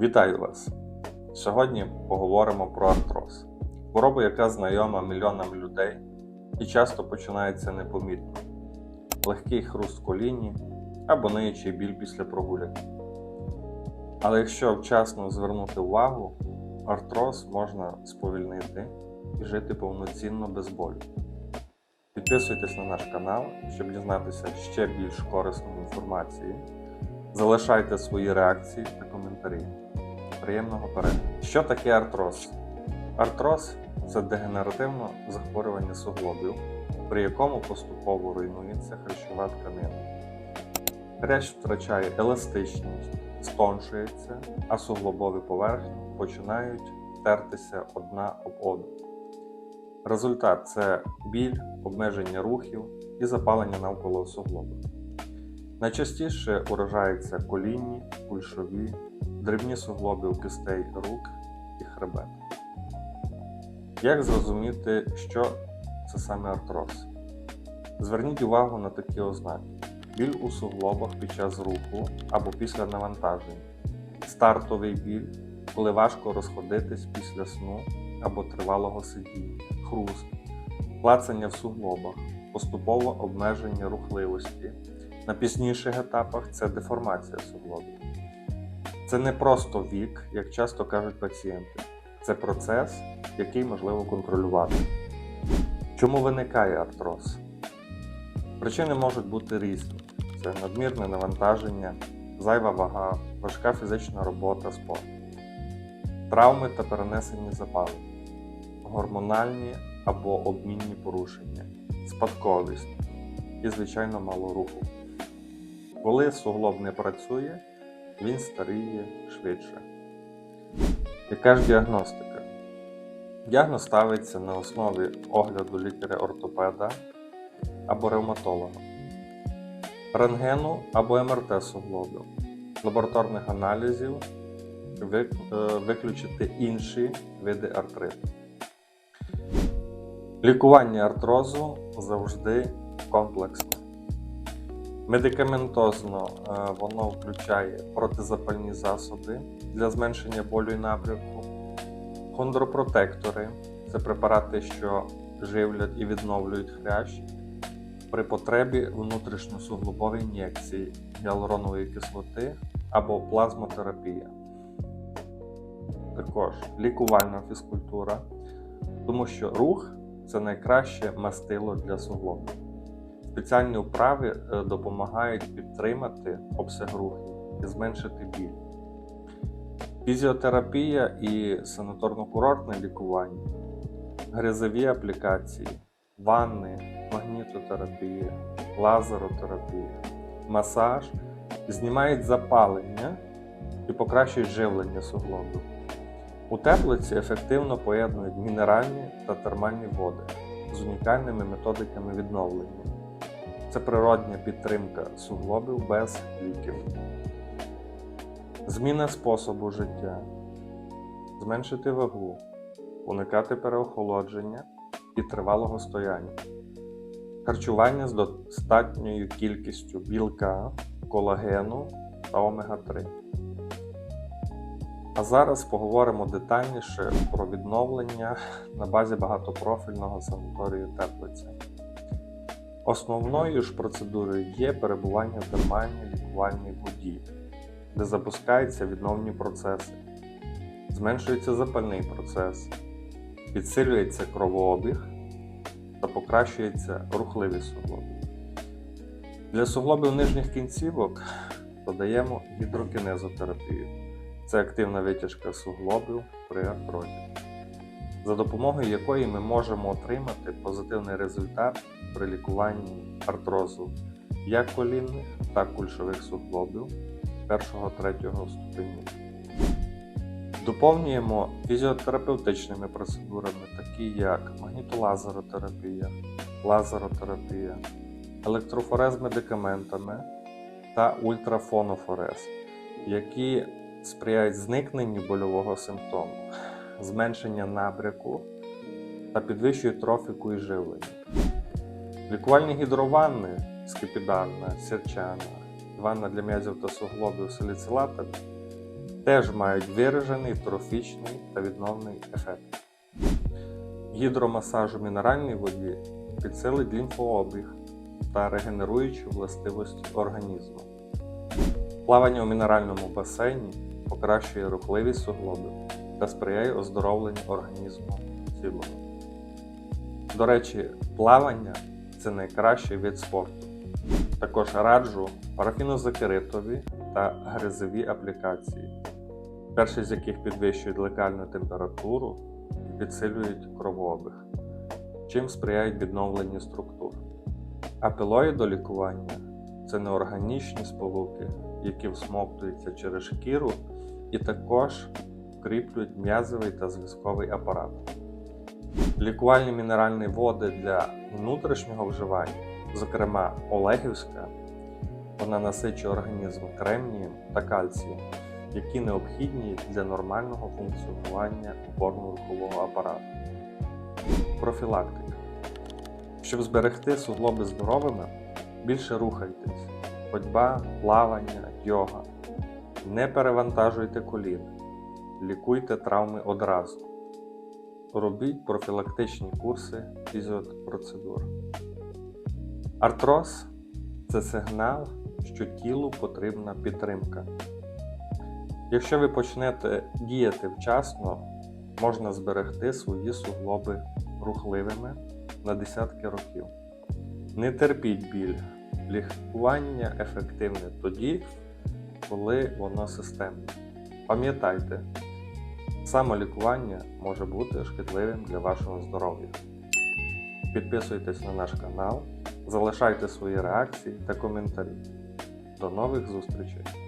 Вітаю вас! Сьогодні поговоримо про артроз. Хворобу, яка знайома мільйонам людей і часто починається непомітно. Легкий хруст коліні або ниючий біль після прогулянки. Але якщо вчасно звернути увагу, артроз можна сповільнити і жити повноцінно без болю. Підписуйтесь на наш канал, щоб дізнатися ще більш корисної інформації. Залишайте свої реакції та коментарі. Приємного перегляду. Що таке артроз? Артроз це дегенеративне захворювання суглобів, при якому поступово руйнується хрящова тканина. Хрящ втрачає еластичність, стоншується, а суглобові поверхні починають тертися одна об одну. Результат це біль, обмеження рухів і запалення навколо суглоба. Найчастіше уражаються колінні, кульшові, дрібні суглоби у кистей рук і хребет. Як зрозуміти, що це саме артроз? Зверніть увагу на такі ознаки: біль у суглобах під час руху або після навантаження, стартовий біль, коли важко розходитись після сну або тривалого сидіння, хруст, клацання в суглобах, поступове обмеження рухливості. На пізніших етапах це деформація суглобів. Це не просто вік, як часто кажуть пацієнти. Це процес, який можливо контролювати. Чому виникає артроз? Причини можуть бути різні: це надмірне навантаження, зайва вага, важка фізична робота, спорт, травми та перенесені запалення, гормональні або обмінні порушення, спадковість і, звичайно, мало руху. Коли суглоб не працює, він старіє швидше. Яка ж діагностика? Діагноз ставиться на основі огляду лікаря-ортопеда або ревматолога, рентгену або МРТ суглобів, лабораторних аналізів, е, виключити інші види артриту. Лікування артрозу завжди комплексне. Медикаментозно е, воно включає протизапальні засоби для зменшення болю і набряку, хондропротектори це препарати, що живлять і відновлюють хрящ, при потребі внутрішньосуглобові ін'єкції гіалуронової кислоти або плазмотерапія. Також лікувальна фізкультура, тому що рух це найкраще мастило для суглобів. Спеціальні вправи е, допомагають підтримати обсяг рухів і зменшити біль. Фізіотерапія і санаторно-курортне лікування, грязові аплікації, ванни, магнітотерапія, лазеротерапія, масаж знімають запалення і покращують живлення суглобів. У теплиці ефективно поєднують мінеральні та термальні води з унікальними методиками відновлення. Це природня підтримка суглобів без ліків. Зміна способу життя, зменшити вагу, уникати переохолодження і тривалого стояння, харчування з достатньою кількістю білка, колагену та омега-3. А зараз поговоримо детальніше про відновлення на базі багатопрофільного санаторію теплиця. Основною ж процедурою є перебування в термальній лікувальній воді, де запускаються відновні процеси, зменшується запальний процес, підсилюється кровообіг та покращується рухливість суглобів. Для суглобів нижніх кінцівок додаємо гідрокінезотерапію. Це активна витяжка суглобів при артрозі, за допомогою якої ми можемо отримати позитивний результат при лікуванні артрозу як колінних, так і кульшових суглобів першого-третього ступеню. Доповнюємо фізіотерапевтичними процедурами, такі як магнітолазеротерапія, лазеротерапія, електрофорез медикаментами та ультрафонофорез, які сприяють зникненню больового симптому, зменшення набряку та підвищують трофіку і живлення. Лікувальні гідрованни скипідарна, сірчана, ванна для м'язів та суглобів саліцилатом теж мають виражений трофічний та відновний ефект. Гідромасаж у мінеральній воді підсилить лімфообіг та регенеруючі властивості організму. Плавання у мінеральному басейні покращує рухливість суглобів та сприяє оздоровленню організму в цілому. До речі, плавання це найкращий вид спорту. Також раджу парафінозакеритові та гризові аплікації, перші з яких підвищують лекальну температуру і підсилюють кровообіг, чим сприяють відновленню структур. Апілоїдолікування це неорганічні сполуки, які всмоктуються через шкіру і також укріплюють м'язовий та зв'язковий апарат. Лікувальні мінеральні води для внутрішнього вживання, зокрема Олегівська, вона насичує організм кремнієм та кальцієм, які необхідні для нормального функціонування опорно-рухового апарату. Профілактика. Щоб зберегти суглоби здоровими, більше рухайтесь, ходьба, плавання, йога. Не перевантажуйте коліна, лікуйте травми одразу. Робіть профілактичні курси фізіопроцедур. Артроз це сигнал, що тілу потрібна підтримка. Якщо ви почнете діяти вчасно, можна зберегти свої суглоби рухливими на десятки років. Не терпіть біль. Лікування ефективне тоді, коли воно системне. Пам'ятайте, самолікування може бути шкідливим для вашого здоров'я. Підписуйтесь на наш канал, залишайте свої реакції та коментарі. До нових зустрічей!